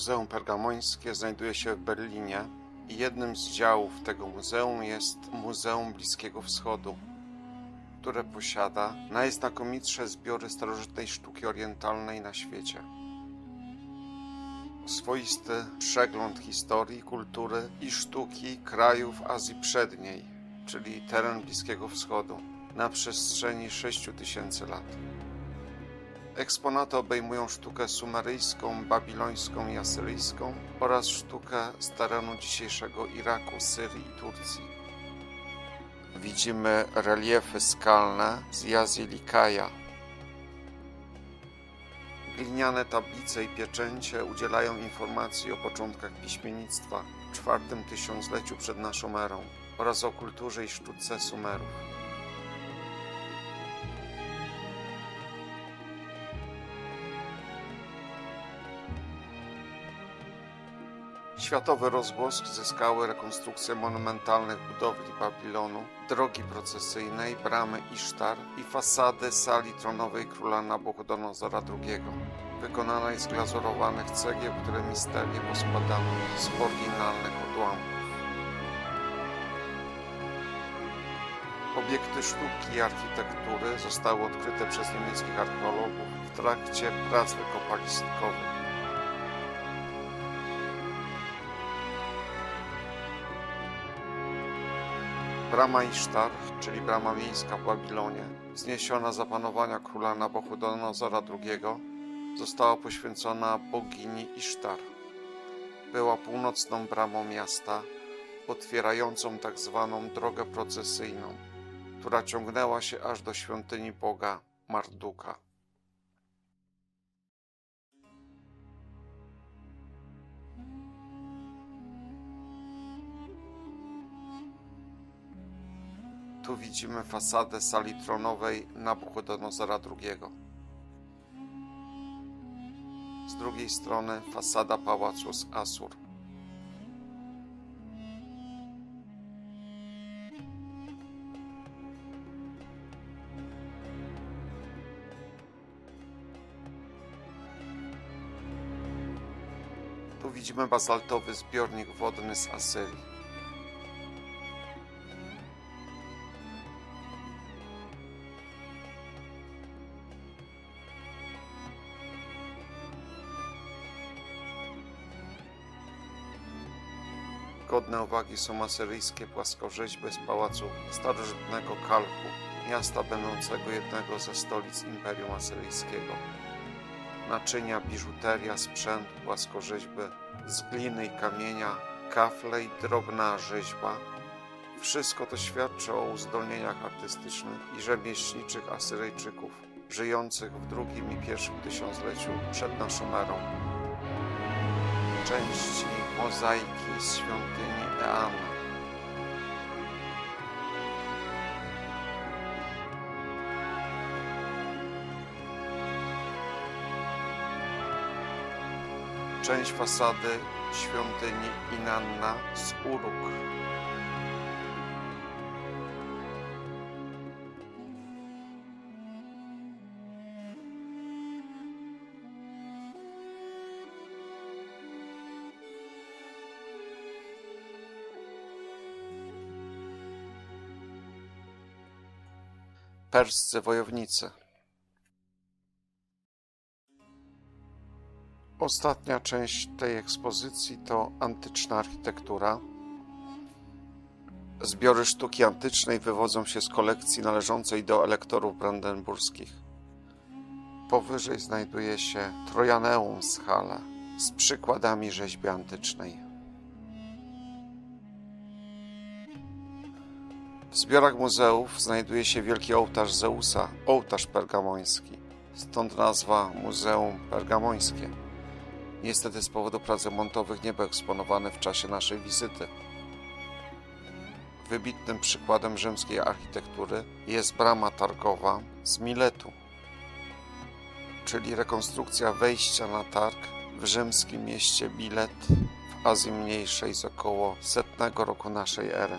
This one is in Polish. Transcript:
Muzeum Pergamońskie znajduje się w Berlinie i jednym z działów tego muzeum jest Muzeum Bliskiego Wschodu, które posiada najznakomitsze zbiory starożytnej sztuki orientalnej na świecie. Swoisty przegląd historii, kultury i sztuki krajów Azji Przedniej, czyli teren Bliskiego Wschodu, na przestrzeni 6000 lat. Eksponaty obejmują sztukę sumeryjską, babilońską i asyryjską oraz sztukę z terenu dzisiejszego Iraku, Syrii i Turcji. Widzimy reliefy skalne z Jazilikaja. Gliniane tablice i pieczęcie udzielają informacji o początkach piśmiennictwa w czwartym tysiącleciu przed naszą erą oraz o kulturze i sztuce Sumerów. Światowy rozgłos zyskały rekonstrukcje monumentalnych budowli Babilonu, drogi procesyjnej, bramy Isztar i fasady sali tronowej króla Nabuchodonozora II, wykonanej z glazurowanych cegieł, które misternie poskładano z oryginalnych odłamków. Obiekty sztuki i architektury zostały odkryte przez niemieckich archeologów w trakcie prac wykopalistkowych. Brama Isztar, czyli brama miejska w Babilonie, wzniesiona za panowania króla Nabuchodonozora II, została poświęcona bogini Isztar. Była północną bramą miasta, otwierającą tak zwaną drogę procesyjną, która ciągnęła się aż do świątyni boga Marduka. Tu widzimy fasadę sali tronowej Nabuchodonozora II. Z drugiej strony fasada pałacu z Asur. Tu widzimy bazaltowy zbiornik wodny z Asyrii. Godne uwagi są asyryjskie płaskorzeźby z pałacu starożytnego Kalchu, miasta będącego jednego ze stolic Imperium Asyryjskiego. Naczynia, biżuteria, sprzęt, płaskorzeźby z gliny i kamienia, kafle i drobna rzeźba. Wszystko to świadczy o uzdolnieniach artystycznych i rzemieślniczych Asyryjczyków, żyjących w drugim i pierwszym tysiącleciu przed naszą erą części mozaiki z świątyni Eana. Część fasady świątyni Inanna z Uruk. Perscy wojownicy. Ostatnia część tej ekspozycji to antyczna architektura. Zbiory sztuki antycznej wywodzą się z kolekcji należącej do elektorów brandenburskich. Powyżej znajduje się Trojaneum z Halle z przykładami rzeźby antycznej. W zbiorach muzeów znajduje się wielki ołtarz Zeusa, ołtarz pergamoński. Stąd nazwa Muzeum Pergamońskie. Niestety z powodu prac remontowych nie był eksponowany w czasie naszej wizyty. Wybitnym przykładem rzymskiej architektury jest brama targowa z Miletu, czyli rekonstrukcja wejścia na targ w rzymskim mieście Milet w Azji Mniejszej z około setnego roku naszej ery.